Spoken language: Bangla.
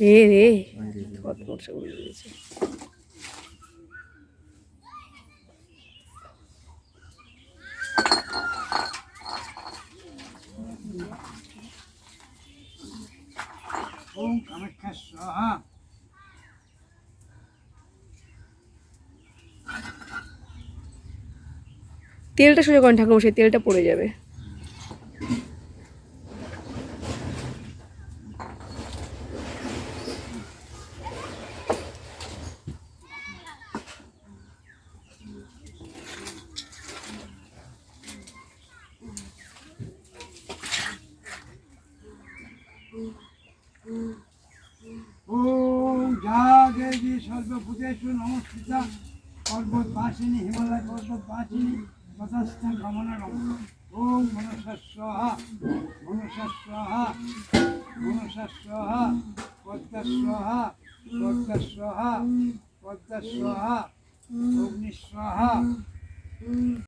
রে রে তেলটা সোজা করেন ঠাকুরমশাই তেলটা পড়ে যাবে। ওম জাগেজি সর্বভূতেষু নমস্কৃতা। পর্বতবাসিনী হিমালয় পর্বতবাসিনী তথাস্থান কামনা ওম মনসা স্বাহা মনসা স্বাহা মনসা স্বাহা পদ্মা